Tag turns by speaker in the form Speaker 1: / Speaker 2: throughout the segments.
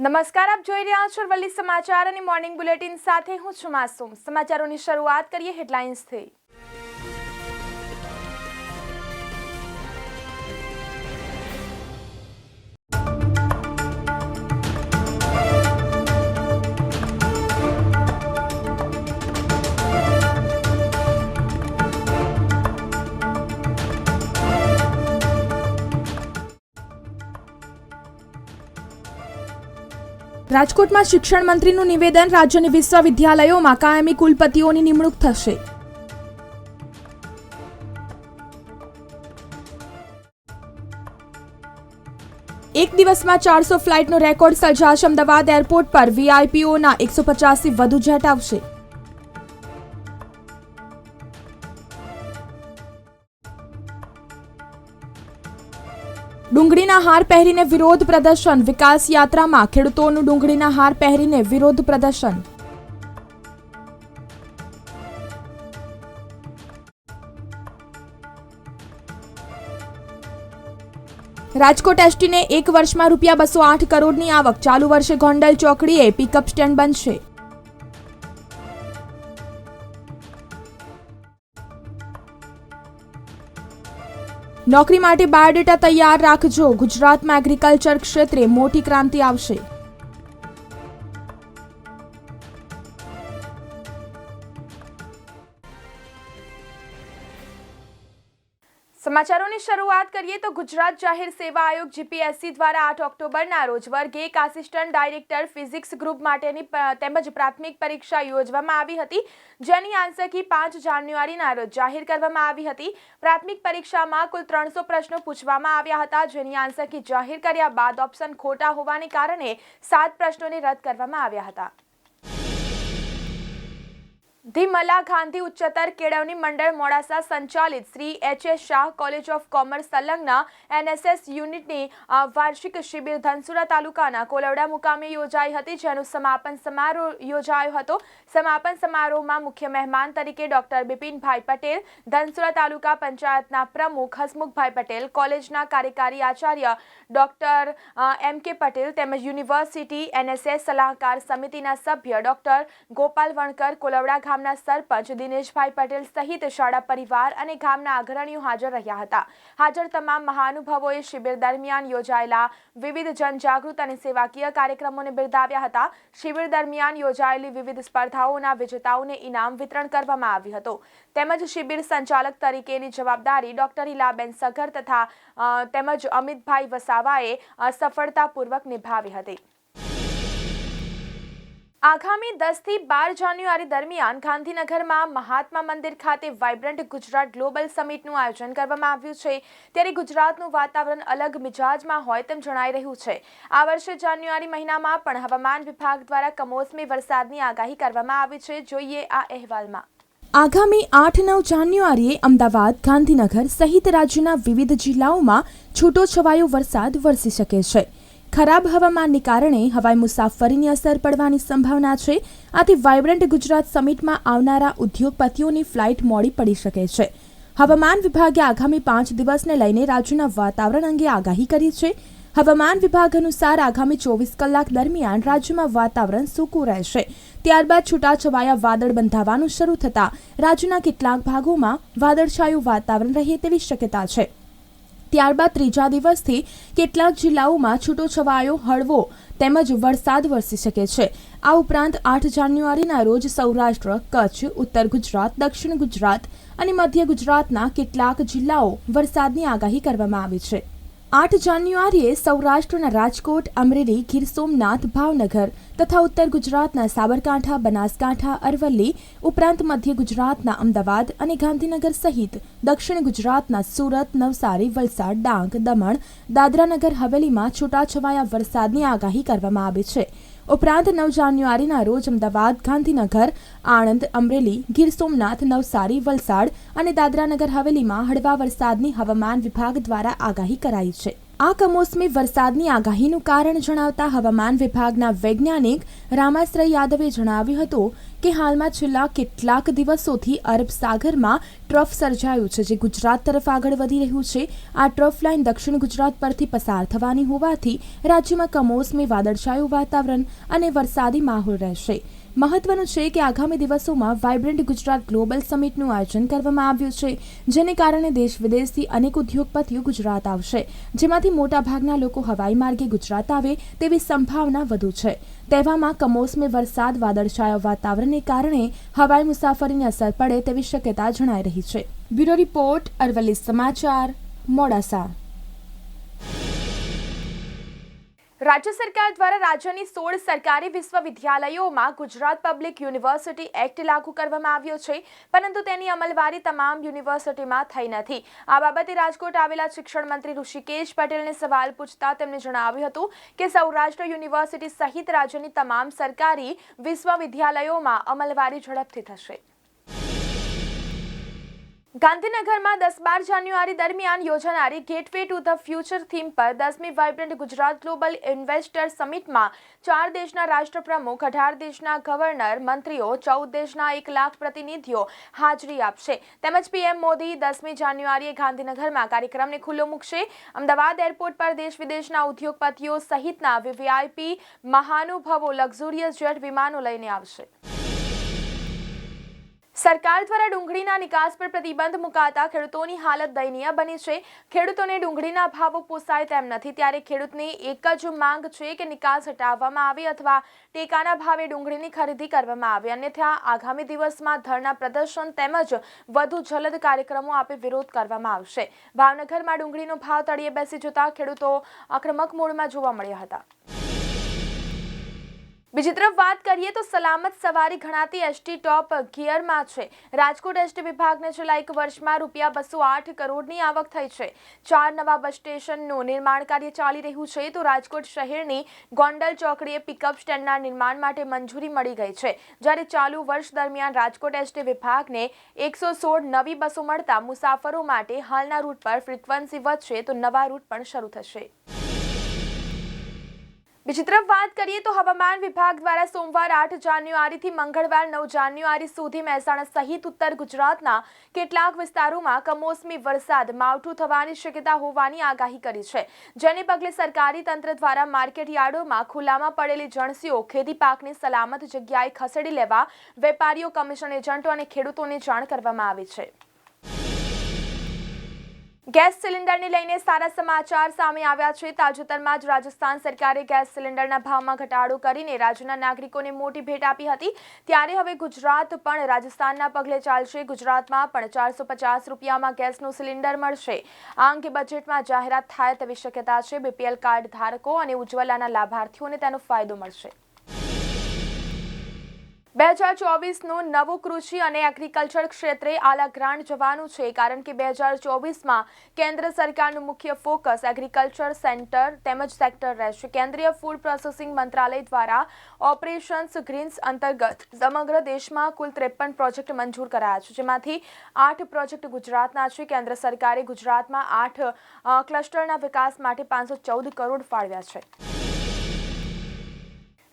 Speaker 1: નમસ્કાર, આપ જોઈ રહ્યા છો વલ્લી સમાચાર અને મોર્નિંગ બુલેટિન સાથે હું છું માસુમ. સમાચારોની શરૂઆત કરીએ હેડલાઇન્સથી રાજકોટમાં શિક્ષણ મંત્રીનું નિવેદન રાજ્યની વિશ્વવિદ્યાલયોમાં કાયમી કુલપતિઓની નિમણૂક થશે. એક દિવસમાં ચારસો ફ્લાઇટનો રેકોર્ડ સર્જાશે અમદાવાદ એરપોર્ટ પર. વીઆઈપીઓના એકસો પચાસથી વધુ જેટ આવશે. ડુંગળીના હાર પહેરીને વિરોધ પ્રદર્શન. વિકાસ યાત્રામાં ખેડૂતોનું ડુંગળીના હાર પહેરીને વિરોધ પ્રદર્શન. રાજકોટ એસટીને એક વર્ષમાં રૂપિયા બસો આઠ કરોડની આવક. ચાલુ વર્ષે ગોંડલ ચોકડીએ પિકઅપ સ્ટેન્ડ બનશે. નોકરી માટે બાયોડેટા તૈયાર રાખજો. ગુજરાતમાં એગ્રીકલ્ચર ક્ષેત્રે મોટી ક્રાંતિ આવશે. સમાચારોની શરૂઆત કરીએ તો ગુજરાત જાહેર સેવા આયોગ જીપીએસસી દ્વારા આઠ ઓક્ટોબરના રોજ વર્ગ એક આસિસ્ટન્ટ ડાયરેક્ટર ફિઝિક્સ ગ્રુપ માટેની તેમજ પ્રાથમિક પરીક્ષા યોજવામાં આવી હતી, જેની આંસકી પાંચ જાન્યુઆરીના રોજ જાહેર કરવામાં આવી હતી. પ્રાથમિક પરીક્ષામાં કુલ ત્રણસો પ્રશ્નો પૂછવામાં આવ્યા હતા, જેની આંસકી જાહેર કર્યા બાદ ઓપ્શન ખોટા હોવાને કારણે સાત પ્રશ્નોને રદ કરવામાં આવ્યા હતા. ધી મલા ગાંધી ઉચ્ચતર કેળવણી મંડળ મોડાસા સંચાલિત Shri H S Shah college of commerce સંલગ્ન એનએસએસ યુનિટની વાર્ષિક શિબિર ધનસુરા તાલુકાના કોલવડા મુકામે યોજાઈ હતી, જેનું સમાપન સમારોહ યોજાયો હતો. સમાપન સમારોહમાં મુખ્ય મહેમાન તરીકે ડોક્ટર બિપિનભાઈ પટેલ, ધનસુરા તાલુકા પંચાયતના પ્રમુખ હસમુખભાઈ પટેલ, કોલેજના કાર્યકારી આચાર્ય ડોક્ટર એમ કે પટેલ તેમજ યુનિવર્સિટી એનએસએસ સલાહકાર સમિતિના સભ્ય ડોક્ટર ગોપાલ વણકર કોલવડા ગામના સરપંચ દિનેશભાઈ પટેલ સહિત શાળા પરિવાર અને ગામના અગ્રણીઓ હાજર રહ્યા હતા. હાજર તમામ મહાનુભાવોએ શિબિર દરમિયાન યોજાયેલા વિવિધ જનજાગૃત અને સેવાકીય કાર્યક્રમોને બિરદાવ્યા હતા. શિબિર દરમિયાન યોજાયેલી વિવિધ સ્પર્ધાઓના વિજેતાઓને ઇનામ વિતરણ કરવામાં આવ્યું હતું. તેમજ શિબિર સંચાલક તરીકેની જવાબદારી ડોક્ટર હિલાબેન સગર તથા તેમજ અમિતભાઈ વસાવાએ સફળતાપૂર્વક નિભાવી હતી. આગામી દસથી બાર જાન્યુઆરી દરમિયાન ગાંધીનગરમાં મહાત્મા મંદિર ખાતે વાઇબ્રન્ટ ગુજરાત ગ્લોબલ સમિટનું આયોજન કરવામાં આવ્યું છે. ત્યારે ગુજરાતનું વાતાવરણ અલગ મિજાજમાં હોય તેમ જણાઈ રહ્યું છે. આ વર્ષે જાન્યુઆરી મહિનામાં પણ હવામાન વિભાગ દ્વારા કમોસમી વરસાદની આગાહી કરવામાં આવી છે. જોઈએ આ અહેવાલમાં. આગામી આઠ નવ જાન્યુઆરીએ અમદાવાદ, ગાંધીનગર સહિત રાજ્યના વિવિધ જિલ્લાઓમાં છૂટો વરસાદ વરસી શકે છે. ખરાબ હવામાનને કારણે હવાઈ મુસાફરીની અસર પડવાની સંભાવના છે. આથી વાઇબ્રન્ટ ગુજરાત સમિટમાં આવનારા ઉદ્યોગપતિઓની ફ્લાઇટ મોડી પડી શકે છે. હવામાન વિભાગે આગામી પાંચ દિવસને લઈને રાજ્યના વાતાવરણ અંગે આગાહી કરી છે. હવામાન વિભાગ અનુસાર આગામી ચોવીસ કલાક દરમિયાન રાજ્યમાં વાતાવરણ સૂકું રહેશે. ત્યારબાદ છૂટાછવાયા વાદળ બંધાવાનું શરૂ થતાં રાજ્યના કેટલાક ભાગોમાં વાદળછાયું વાતાવરણ રહે તેવી શક્યતા છે. ત્યારબાદ ત્રીજા દિવસથી કેટલાક જિલ્લાઓમાં છૂટોછવાયો હળવો તેમજ વરસાદ વરસી શકે છે. આ ઉપરાંત આઠ જાન્યુઆરીના રોજ સૌરાષ્ટ્ર, કચ્છ, ઉત્તર ગુજરાત, દક્ષિણ ગુજરાત અને મધ્ય ગુજરાતના કેટલાક જિલ્લાઓ વરસાદની આગાહી કરવામાં આવી છે. આઠ જાન્યુઆરીએ સૌરાષ્ટ્રના રાજકોટ, અમરેલી, ગીર સોમનાથ, ભાવનગર તથા ઉત્તર ગુજરાતના સાબરકાંઠા, બનાસકાંઠા, અરવલ્લી ઉપરાંત મધ્ય ગુજરાતના અમદાવાદ અને ગાંધીનગર સહિત દક્ષિણ ગુજરાતના સુરત, નવસારી, વલસાડ, ડાંગ, દમણ, દાદરાનગર, હવેલીમાં છૂટાછવાયા વરસાદની આગાહી કરવામાં આવી છે. ઉપરાંત નવ જાન્યુઆરીના રોજ અમદાવાદ, ગાંધીનગર, આણંદ, અમરેલી, ગીર સોમનાથ, નવસારી, વલસાડ અને દાદરાનગર હવેલીમાં હળવા વરસાદની હવામાન વિભાગ દ્વારા આગાહી કરાઈ છે. આ કમોસમી વરસાદની આગાહીનું કારણ જણાવતા હવામાન વિભાગના વૈજ્ઞાનિક રામાશ્રય યાદવે જણાવ્યું હતું કે હાલમાં છેલ્લા કેટલાક દિવસોથી અરબ સાગરમાં ટ્રફ સર્જાયું છે, જે ગુજરાત તરફ આગળ વધી રહ્યું છે. આ ટ્રફ લાઇન દક્ષિણ ગુજરાત પરથી પસાર થવાની હોવાથી રાજ્યમાં કમોસમી, વાદળછાયું વાતાવરણ અને વરસાદી માહોલ રહેશે. મહત્વનું છે કે આગામી દિવસોમાં વાઇબ્રન્ટ ગુજરાત ગ્લોબલ સમિટનું આયોજન કરવામાં આવ્યું છે, જેને કારણે દેશ વિદેશથી અનેક ઉદ્યોગપતિઓ ગુજરાત આવશે. જેમાંથી મોટાભાગના લોકો હવાઈ માર્ગે ગુજરાત આવે તેવી સંભાવના વધુ છે. તેવામાં કમોસમી વરસાદ, વાદળછાયા વાતાવરણને કારણે હવાઈ મુસાફરીને અસર પડે તેવી શક્યતા જણાઈ રહી છે. બ્યુરો રિપોર્ટ અરવલ્લી સમાચાર, મોડાસા. રાજ્ય સરકાર દ્વારા રાજ્યની સોળ સરકારી વિશ્વવિદ્યાલયોમાં ગુજરાત પબ્લિક યુનિવર્સિટી એક્ટ લાગુ કરવામાં આવ્યો છે, પરંતુ તેની અમલવારી તમામ યુનિવર્સિટીમાં થઈ નથી. આ બાબતે રાજકોટ આવેલા શિક્ષણ મંત્રી ઋષિકેશ પટેલને સવાલ પૂછતા તેમણે જણાવ્યું હતું કે સૌરાષ્ટ્ર યુનિવર્સિટી સહિત રાજ્યની તમામ સરકારી વિશ્વવિદ્યાલયોમાં અમલવારી ઝડપથી થશે. ગાંધીનગરમાં દસ બાર જાન્યુઆરી દરમિયાન યોજાનારી gateway to the future theme પર દસમી વાઇબ્રન્ટ ગુજરાત ગ્લોબલ ઇન્વેસ્ટર સમિટમાં ચાર દેશના રાષ્ટ્રપ્રમુખ, અઢાર દેશના ગવર્નર મંત્રીઓ, ચૌદ દેશના એક લાખ પ્રતિનિધિઓ હાજરી આપશે. તેમજ પીએમ મોદી દસમી જાન્યુઆરીએ ગાંધીનગરમાં કાર્યક્રમને ખુલ્લો મૂકશે. અમદાવાદ એરપોર્ટ પર દેશ વિદેશના ઉદ્યોગપતિઓ સહિતના વીવીઆઈપી મહાનુભાવો લક્ઝુરિયસ જેટ વિમાનો લઈને આવશે. સરકાર દ્વારા ડુંગળીના નિકાસ પર પ્રતિબંધ મુકાતા ખેડૂતોની હાલત દયનીય બની છે. ખેડૂતોને ડુંગળીના ભાવો પોસાય તેમ નથી. ત્યારે ખેડૂતની એક જ માંગ છે કે નિકાસ હટાવવામાં આવે અથવા ટેકાના ભાવે ડુંગળીની ખરીદી કરવામાં આવે. અન્યથા, આગામી દિવસમાં ધરના પ્રદર્શન તેમજ વધુ જલદ કાર્યક્રમો આપે વિરોધ કરવામાં આવશે. ભાવનગરમાં ડુંગળીનો ભાવ તળિયે બેસી જતા ખેડૂતો આક્રમક મૂળમાં જોવા મળ્યા હતા. બીજી તરફ વાત કરીએ તો સલામત સવારી ગણાતી એસટી ટોપ ગિયરમાં છે. રાજકોટ એસટી વિભાગને છેલ્લા એક વર્ષમાં રૂપિયા બસો આઠ કરોડની આવક થઈ છે. ચાર નવા બસ સ્ટેશનનું નિર્માણ કાર્ય ચાલી રહ્યું છે તો રાજકોટ શહેરની ગોંડલ ચોકડીએ પિકઅપ સ્ટેન્ડના નિર્માણ માટે મંજૂરી મળી ગઈ છે. જ્યારે ચાલુ વર્ષ દરમિયાન રાજકોટ એસટી વિભાગને એકસો સોળ નવી બસો મળતા મુસાફરો માટે હાલના રૂટ પર ફ્રિકવન્સી વધશે તો નવા રૂટ પણ શરૂ થશે. બીજી તરફ વાત કરીએ તો હવામાન વિભાગ દ્વારા સોમવાર આઠ જાન્યુઆરીથી મંગળવાર નવ જાન્યુઆરી સુધી મહેસાણા સહિત ઉત્તર ગુજરાતના કેટલાક વિસ્તારોમાં કમોસમી વરસાદ માવઠું થવાની શક્યતા હોવાની આગાહી કરી છે. જેને પગલે સરકારી તંત્ર દ્વારા માર્કેટ યાર્ડોમાં ખુલ્લામાં પડેલી જણસીઓ, ખેતી પાકને સલામત જગ્યાએ ખસેડી લેવા વેપારીઓ, કમિશન એજન્ટો અને ખેડૂતોને જાણ કરવામાં આવી છે. ગેસ સિલિન્ડરને લઈને સારા સમાચાર સામે આવ્યા છે. તાજેતરમાં જ રાજસ્થાન સરકારે ગેસ સિલિન્ડરના ભાવમાં ઘટાડો કરીને રાજ્યના નાગરિકોને મોટી ભેટ આપી હતી. ત્યારે હવે ગુજરાત પણ રાજસ્થાનના પગલે ચાલશે. ગુજરાતમાં પણ ચારસો પચાસ રૂપિયામાં ગેસનું સિલિન્ડર મળશે. આ અંગે બજેટમાં જાહેરાત થાય તેવી શક્યતા છે. બીપીએલ કાર્ડ ધારકો અને ઉજ્જવલાના લાભાર્થીઓને તેનો ફાયદો મળશે. બે હજાર ચોવીસનું નવું કૃષિ અને એગ્રીકલ્ચર ક્ષેત્રે આલા ગ્રાન્ટ જવાનું છે, કારણ કે બે હજાર ચોવીસમાં કેન્દ્ર સરકારનું મુખ્ય ફોકસ એગ્રીકલ્ચર સેન્ટર તેમજ સેક્ટર રહેશે. કેન્દ્રીય ફૂડ પ્રોસેસિંગ મંત્રાલય દ્વારા ઓપરેશન્સ ગ્રીન્સ અંતર્ગત સમગ્ર દેશમાં કુલ ત્રેપન પ્રોજેક્ટ મંજૂર કરાયા છે, જેમાંથી આઠ પ્રોજેક્ટ ગુજરાતના છે. કેન્દ્ર સરકારે ગુજરાતમાં આઠ ક્લસ્ટરના વિકાસ માટે પાંચસો ચૌદ કરોડ ફાળવ્યા છે.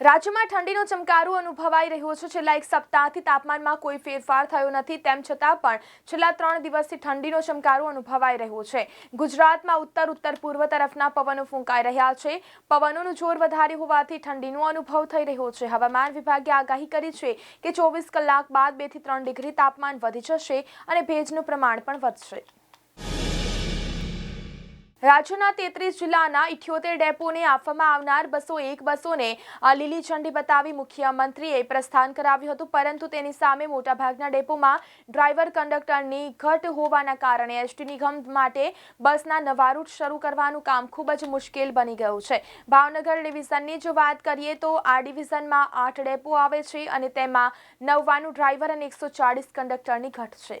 Speaker 1: રાજ્યમાં ઠંડીનો ચમકારો અનુભવાઈ રહ્યો છે. છેલ્લા એક સપ્તાહથી તાપમાનમાં કોઈ ફેરફાર થયો નથી. તેમ છતાં પણ છેલ્લા ત્રણ દિવસથી ઠંડીનો ચમકારો અનુભવાઈ રહ્યો છે. ગુજરાતમાં ઉત્તર ઉત્તર, પૂર્વ તરફના પવનો ફૂંકાઈ રહ્યા છે. પવનોનું જોર વધારે હોવાથી ઠંડીનો અનુભવ થઈ રહ્યો છે. હવામાન વિભાગે આગાહી કરી છે કે ચોવીસ કલાક બાદ બેથી ત્રણ ડિગ્રી તાપમાન વધી જશે અને ભેજનું પ્રમાણ પણ વધશે. રાજ્યના તેત્રીસ જિલ્લાના ઇઠ્યોતેર ડેપોને આપવામાં આવનાર બસો એક બસોને લીલી ઝંડી બતાવી મુખ્યમંત્રીએ પ્રસ્થાન કરાવ્યું હતું. પરંતુ તેની સામે મોટાભાગના ડેપોમાં ડ્રાઈવર કંડક્ટરની ઘટ હોવાના કારણે એસટી નિગમ માટે બસના નવા રૂટ શરૂ કરવાનું કામ ખૂબ જ મુશ્કેલ બની ગયું છે. ભાવનગર ડિવિઝનની જો વાત કરીએ તો આ ડિવિઝનમાં આઠ ડેપો આવે છે અને તેમાં નવ્વાણું ડ્રાઈવર અને એકસો ચાળીસ કંડક્ટરની ઘટ છે.